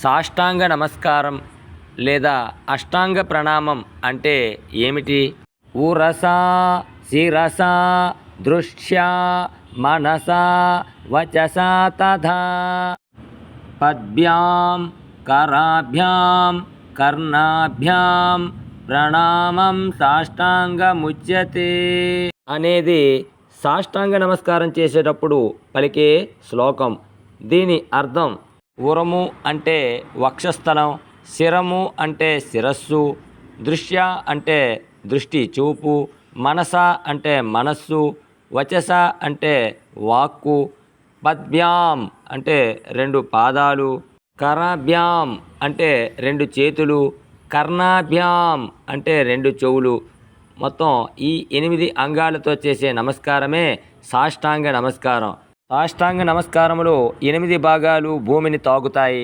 సాష్టాంగ నమస్కారం లేదా అష్టాంగ ప్రణామం అంటే ఏమిటి? ఉరస శిరస దృశ్యా మనస వచస తథా. పద్భ్యాం కరాభ్యాం కర్ణాభ్యాం ప్రణామం సాష్టాంగముచ్యతే అనేది సాష్టాంగ నమస్కారం చేసేటప్పుడు పలికే శ్లోకం. దీని అర్థం ఉరము అంటే వక్షస్థలం శిరము అంటే శిరస్సు దృశ్య అంటే దృష్టి చూపు మనస అంటే మనస్సు వచస అంటే వాక్కు పద్భ్యాం అంటే రెండు పాదాలు కరాభ్యాం అంటే రెండు చేతులు కర్ణాభ్యాం అంటే రెండు చెవులు. మొత్తం ఈ ఎనిమిది అంగాలతో చేసే నమస్కారమే సాష్టాంగ నమస్కారం. సాష్టాంగ నమస్కారములో ఎనిమిది భాగాలు భూమిని తాగుతాయి.